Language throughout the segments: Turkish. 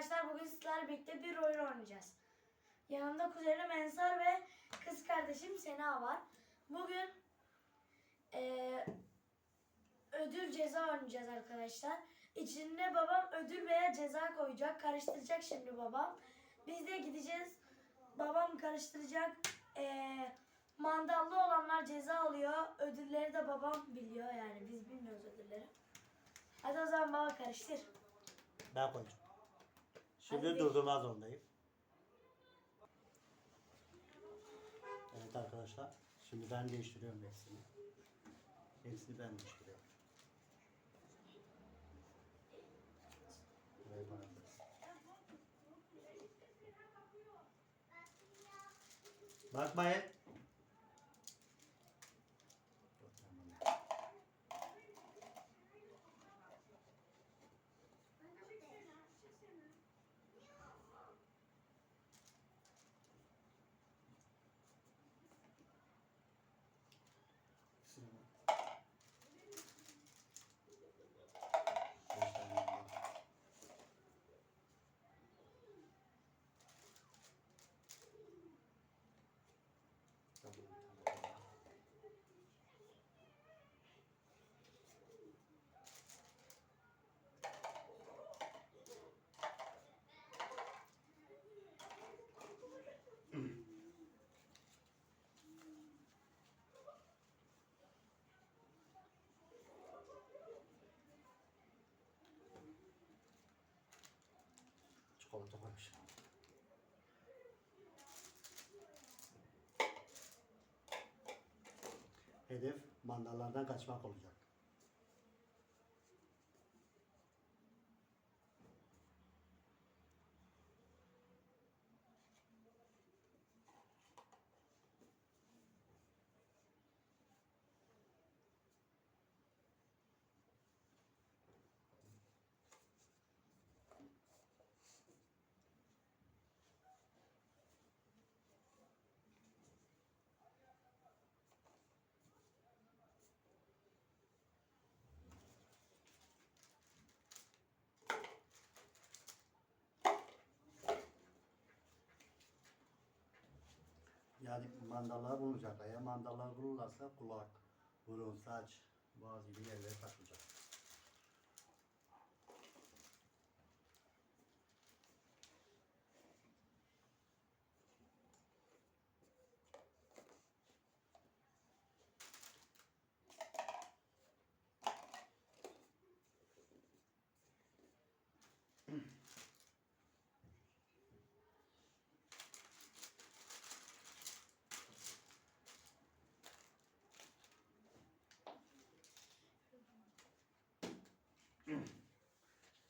arkadaşlar bugün sizlerle birlikte bir oyun oynayacağız. Yanımda kuzenim Ensar ve kız kardeşim Sena var. Bugün eee, ödül ceza oynayacağız arkadaşlar. İçinde babam ödül veya ceza koyacak. Karıştıracak şimdi babam. Biz de gideceğiz. Babam karıştıracak. Eee mandallı olanlar ceza alıyor. Ödülleri de babam biliyor yani biz bilmiyoruz ödülleri. Hadi o zaman baba karıştır. Ben koyacağım. Şimdi Hadi. durdurma zorundayım. Evet arkadaşlar. Şimdi ben değiştiriyorum hepsini. Hepsini ben değiştiriyorum. Bana. Bakmayın. Beş tane oldu. Tamam, tamam. Çikolata koymuş. Hedef mandallardan kaçmak olacak. Yani mandallar bulunacak. Eğer mandallar bulurlarsa kulak, burun, saç, boğaz gibi yerlere takılacak.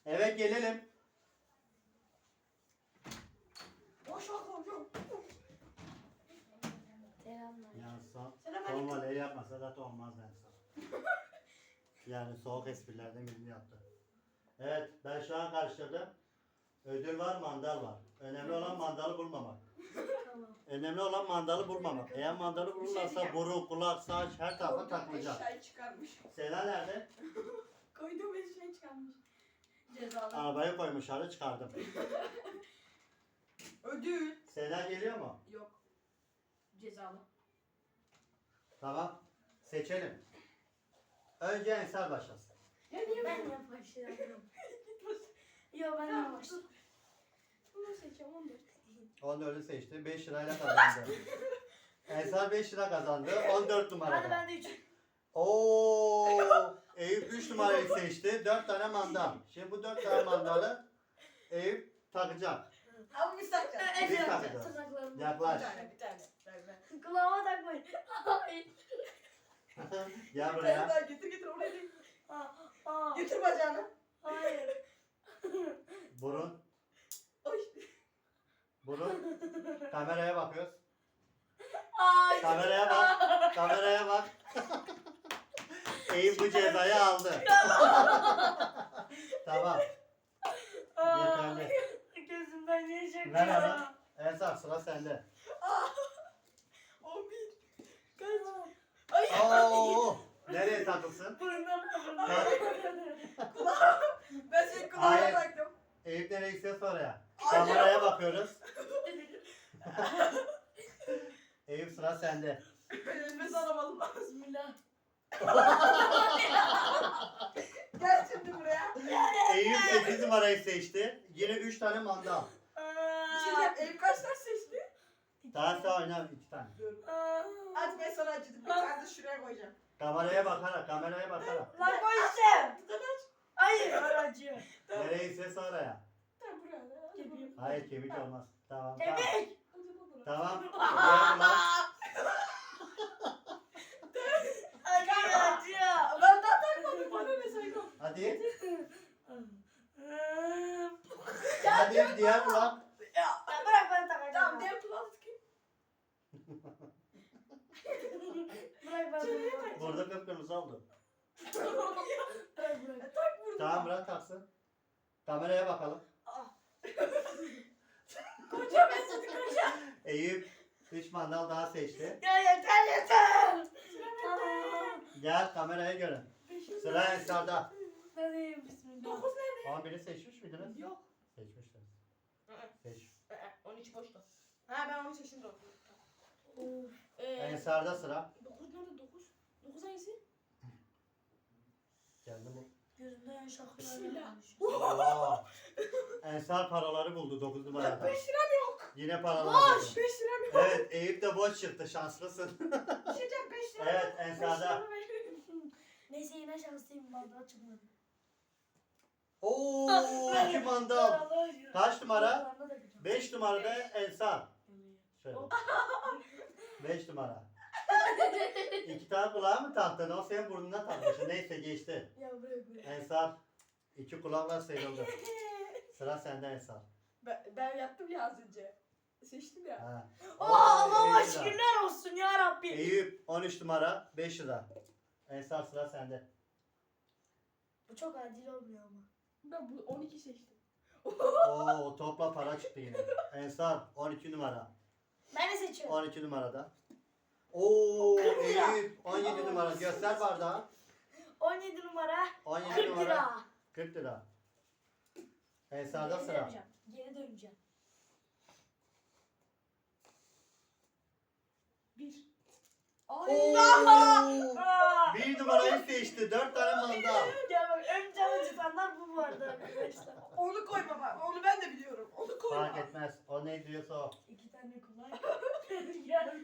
Evet gelelim. Yani son voleyi yapmasa zaten olmaz ben sana. yani soğuk esprilerden birini yaptı. Evet ben şu an karıştırdım. Ödül var mandal var. Önemli olan mandalı bulmamak. Tamam. Önemli olan mandalı bulmamak. Eğer mandalı bulurlarsa diyeceğim. burun, kulak, saç her tarafa takılacak. eşyayı çıkarmış. Sena nerede? Koyduğum eşyayı çıkarmış. Cezalı. Arabayı koymuşlar çıkardım. Ödül. Sena geliyor mu? Yok. Cezalı. Tamam. Seçelim. Önce Ensar başlasın. Ya niye Ben ben? de başlıyorum. Yo ben de başlıyorum. Bunu seçeceğim onu. 14'ü seçti. 5 lirayla kazandı. Ensar 5 lira kazandı. 14 numarada. Hadi ben de üç. Oo! Eyüp 3 numarayı seçti. 4 tane mandal. Şimdi bu 4 tane mandalı Eyüp takacak. Ama biz takacağız. Evet, Biz takacağız. tırnaklarımı. Bir Yaklaş. tane bir tane. Ver ver. Kulağıma takmayın. Ay. Gel Bir tane buraya. daha getir getir oraya değil. Aa, aa, Getir bacağını. Hayır. Burun. Oy. Burun. Kameraya bakıyoruz. Ay. Kameraya bak. Kameraya bak. Eyüp bu cezayı aldı. tamam. Aa, Yeterli. Gözümden akıyor. Ver bana. Ensar sıra sende. 11. Kaç? Ay. Oo! Nereye takılsın? Burnum. Ben senin kulağına Hayır. taktım. Eyüp nereye istiyorsa oraya. Kameraya bakıyoruz. Eyüp sıra sende. Nefes alamadım. Bismillah. Gel şimdi buraya. Eyüp 8 numarayı seçti. Yine 3 tane mandal. Bir şey diyeceğim. Eyüp kaç tane seçti? Daha sonra oynar 2 tane. Hadi ben sana acıdım. Bir tane de şuraya koyacağım. Kameraya bakarak, kameraya bakarak. Lan koy işte. Tane aç. Hayır acıyor. Nereye istiyorsa oraya. Tamam buraya. Hayır kemik olmaz. Tamam tamam. Kemik. Tamam. Diğer kulak. Acıyor acıyor. Ben daha takmadım. Bana ne saydım? Hadi. Hadi diğer kulak. Ya bırak ben takacağım. Tamam diğer kulağı sıkayım. Bırak Çeneye tak. Burada kıpkırmızı oldu. Bırak bırak. Tak burada. Tamam bırak taksın. Kameraya bakalım. Koca ben seni koca. Eyüp 3 mandal daha seçti. Ya yeter yeter. Tamam. Gel kameraya görün. Sıra Ensar'da. Hadi bismillah. Dokuz nerede? Ama biri seçmiş miydiniz? Yok. Seçmiştiniz. Seç. Ee, 12 boşta. Ha ben onu seçtim dokuz. Of. Ee, Ensar'da sıra. 9 nerede 9? 9 hangisi? Geldi bu. Gözümde yaş akıyor. Bismillah. Oo. Ensar paraları buldu 9 numarada. 5 liram yok. Yine paralar Boş. buldu. 5 liram yok. Evet Eyüp de boş çıktı şanslısın. Bir şey diyeceğim 5 liram Evet, yok. Beş Ensar'da. liramı ver. Neyse yine şanslıyım. Vallahi çıkmadı. Oo 2 mandal. Kaç numara? 5. 5 numarada Ensar. Şöyle. 5 numara. İki tane kulağı mı taktın? O senin burnuna takmışsın. Neyse geçti. Ya bırak bırak. Ensar. iki kulakla sıyrıldı. Sıra sende Ensar. Ben, ben yattım ya az önce. Seçtim ya. Ha. Oo, Allah'a Eyüp lira. şükürler olsun ya Rabbi. Eyüp 13 numara 5 lira. Ensar sıra sende. Bu çok adil olmuyor ama. Ben bu 12 seçtim. Oo topla para çıktı yine. Ensar 12 numara. Ben de seçiyorum. 12 numarada. Oo lira. Eyüp 17 numara. Göster bardağı. 17 numara 17 40 numara. lira. 40 lira. Ensar'da Geri sıra. döneceğim. Geri döneceğim. 1. Oo, Aa! bir numarayı seçti. 4 tane mandal. Ya bak ön camı tutanlar bu vardı arkadaşlar. Onu koy baba. Onu ben de biliyorum. Onu koy Fark baba. etmez. O ne diyorsa o. İki tane kulak. ya.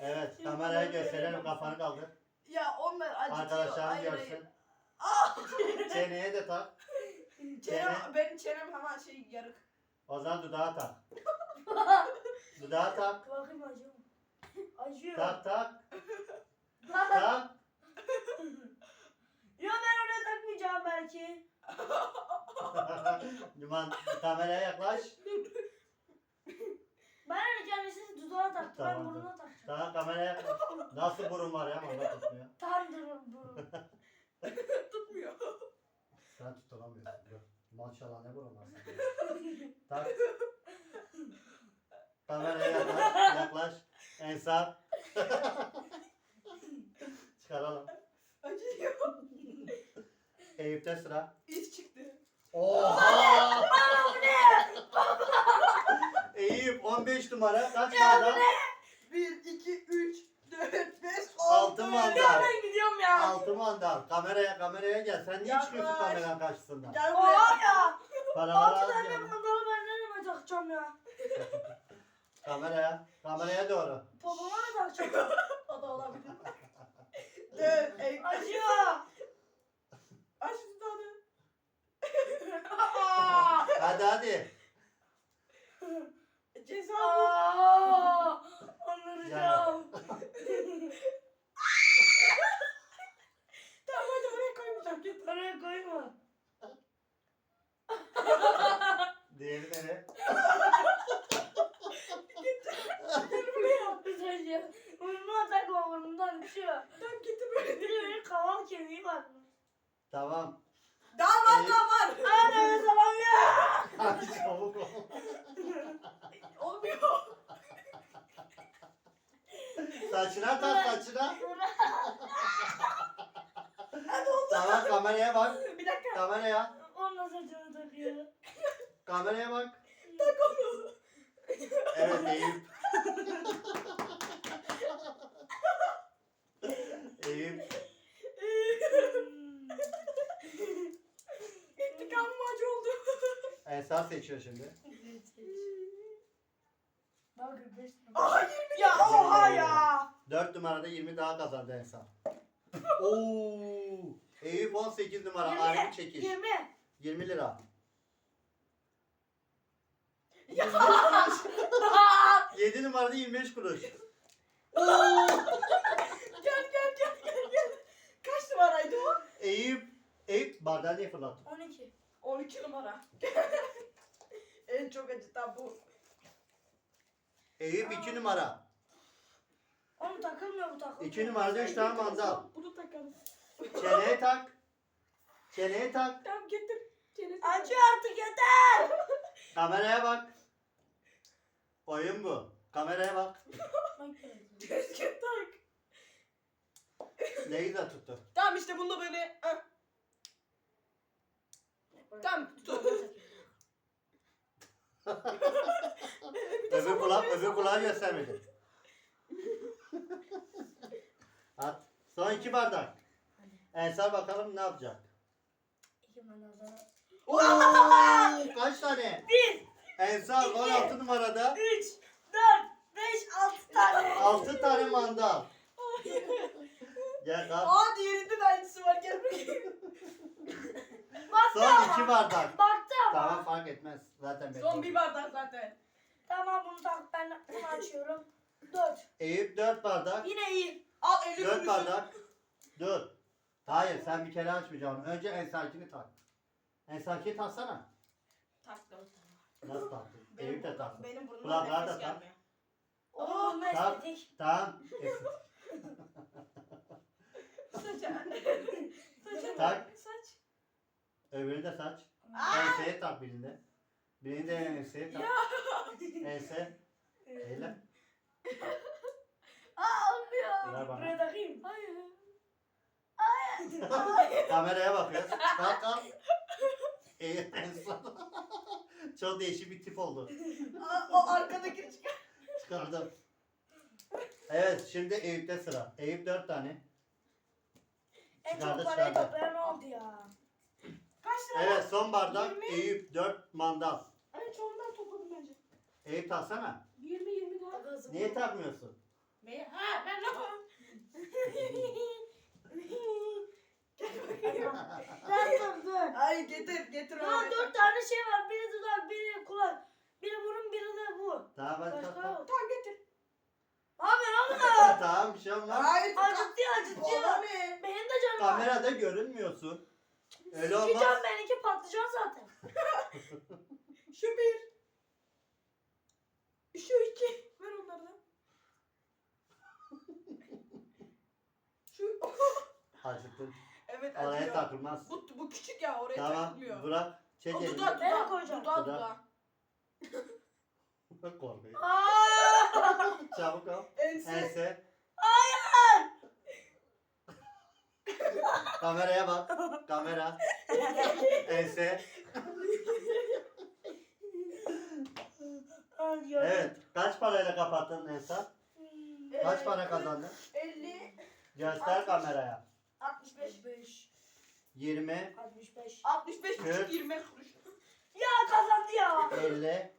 Evet kameraya gösterelim kafanı kaldır. Ya onlar acıtıyor. Arkadaşlar görsün. hayır. Çeneye de tak. Çenem, benim çenem hemen şey yarık. O zaman dudağa tak. Dudağa tak. Bakayım acıyor? Acıyor. Tak tak. Tak. ya ben oraya takmayacağım belki. Duman kameraya yaklaş. Ben öyle kendisi dudağa taktı. Ben Tamamdır. burnuna takacağım. Daha kameraya yaklaş. Nasıl burun var ya ama tutmuyor. Tanrım burun. Tutmuyor. Sen tutulamıyorsun. Yok. Maşallah ne burun var sende. Tak. Kameraya yaklaş. Yaklaş. Ensar. Çıkaralım. Acıyor. Eyüp'te sıra. İz çıktı. Oha! Eyüp 15 numara kaç bardak? 1, 2, 3, 4, 5, 6. Altı mandal. Ya ben gidiyorum ya. Altı mandal. Kameraya kameraya gel. Sen niye Yaklaş. çıkıyorsun kameranın karşısından? Gel Oha buraya. ya. Paraları Altı al tane gel. mandalı ben nereye takacağım ya? Kameraya. Kameraya doğru. Babama mı takacağım? O da olabilir. Dön. Ey, Acıyor. Aç. Aa! Hadi hadi. Ceza bu. Aa! Anlayacağım. Tamam hadi Git. Oraya koyma. Diğeri nereye? Gel buraya. Ya. Burnuma takma burnumdan düşüyor. Tamam getir böyle. Bir de benim kaval kemiği var. Tamam. Daha var Ey. daha var. Aa nefes alamıyorum. Hadi çabuk ol. Olmuyor. Saçına tak saçına. Tamam kameraya bak. Bir dakika. Kameraya. Onunla saçını takıyor. Kameraya bak. Tak onu. Evet Eyüp. Eyüp. İntikamım acı oldu. Ensar seçiyor şimdi. Bak 45 Aa 20 ya oha ya. 4 numarada 20 daha kazandı Ensar. Oo! Eyüp 18 numara. 20, Ayrı çekiş. 20. 20 lira. Ya. 7 numarada 25 kuruş. Gel gel gel gel gel. Kaç numaraydı o? Eyüp. Eyüp bardağı niye fırlattın? 12. 12 numara. en çok acıtan bu. Eyüp 2 numara. Oğlum takılmıyor bu takılmıyor. 2 numarada 3 tane mandal. Bunu takalım. Çeneye tak. Çeneye tak. Tamam getir. Çenesi. Acı artık yeter. Kameraya bak. Oyun bu. Kameraya bak. Keşke tak. Ne güzel tuttu. Tamam işte bunda böyle. ah. Tamam. Öbür kulak, öbür kulağı göstermedi. Son iki bardak. Ensar bakalım ne yapacak. İki mandalda. Oo, kaç tane? 1, Ensar İki. 16 numarada 3, 4, 5, 6 tane. 6 tane mandal. Gel kalk. Aa diğerinde de aynısı var. Gel bakayım. Baktı Son ama. iki bardak. Baktı ama. Tamam fark etmez. Zaten Son bir bardak zaten. Tamam bunu tak ben bunu açıyorum. 4. Eyüp 4 bardak. Yine iyi. Al 50 4 kuruşun. bardak. Dur. Hayır sen bir kere açmayacaksın. Önce Ensar'kini tak. Ensar'kini taksana. Taktım. Nasıl taktın? Benim, Eyüp de taktı. benim burnumdan Kulaklar da nefes tak. gelmiyor. Oğlum bunu Tamam. estetik. Tamam. Esin. Saça. Saça Tak. Saç. Öbürünü de saç. Enseye tak birinde. Birini de enseye tak. Ense. Eyle. Aa. Ver bana. Buraya takayım. Hayır. Kameraya bakıyoruz. Kalk kalk. Eyüp Ensar. Çok değişik bir tip oldu. Aa, o arkadaki çıkar. Çıkardım. Evet şimdi Eyüp'te sıra. Eyüp 4 tane. En Çıkardı, çok parayı çıkardı. toplayan oldu ya. Kaç lira? Evet son bardak Yirmi. Eyüp 4 mandal. En çoğundan topladım bence. Eyüp taksana. 20 20 daha. Niye takmıyorsun? Ne? Ha ben yapayım? Taktım dur. Ay getir getir Ya öyle. dört tane şey var. Biri dudak, biri kulak. Biri burun, biri de bu. Tamam hadi Başka tak. yok. Tamam getir. Abi ne oldu? tamam bir şey olmaz. Hayır. Acıtıyor Bana acıtıyor. ne? Benim de canım var. Kamerada görünmüyorsun. Öyle olmaz. Sikeceğim benimki patlıcan zaten. Şu bir. Şu iki. Ver onları da. Şu. Acıttın. evet Oraya takılmaz. Bu, bu küçük ya oraya Tamam takılmıyor. bırak. Çek O elini. dudağı Nereye dudağı. koyacağım? Dudağı Dudağı. dudağı. Korkuyor. Aa! Çabuk ol. Ense. Ense. Hayır. Kameraya bak. Kamera. Ense. Ay, gördüm. Evet. Kaç parayla kapattın Ensa? Hmm. Kaç para kazandın? 50. Göster kameraya. 65. 65. 20, 65. 65 Evet. buçuk 20 kuruş. Ya kazandı ya. 50,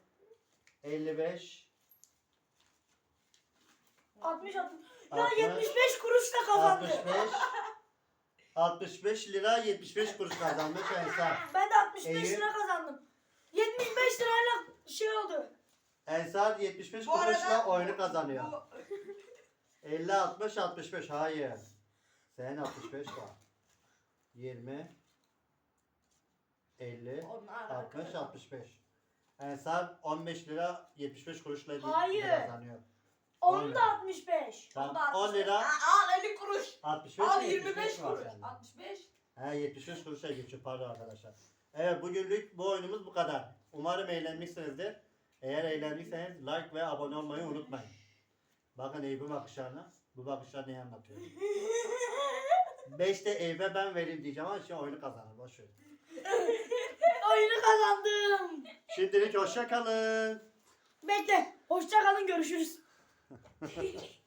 55, 60 60. Ya 60, 75 kuruş da kazandı. 65, 65 lira 75 kuruş kazanmış Ensar. Ben de 65 Eyüp. lira kazandım. 75 lirayla şey oldu. Ensar 75 Bu kuruşla arada oyunu kazanıyor. Bu 50, 60, 65. Hayır. Sen 65 var. 20, 50, onlar 60, 65. Ensar 15 lira 75 kuruşla Hayır. kazanıyor. Onun da 65. Tamam 10 lira al 50 kuruş. 65 Al mi, 25 var kuruş. sende? 65. He 75 kuruşa geçiyor pardon arkadaşlar. Evet bugünlük bu oyunumuz bu kadar. Umarım eğlenmişsinizdir. Eğer eğlendiyseniz like ve abone olmayı unutmayın. Bakın Eyüp'ün bakışlarına. Bu bakışlar neyi anlatıyor? 5 de Eyüp'e ben vereyim diyeceğim ama şimdi oyunu kazanır. Boş ver. Oyunu kazandım. Şimdi Şimdilik hoşça kalın. Bekle. Hoşça kalın görüşürüz.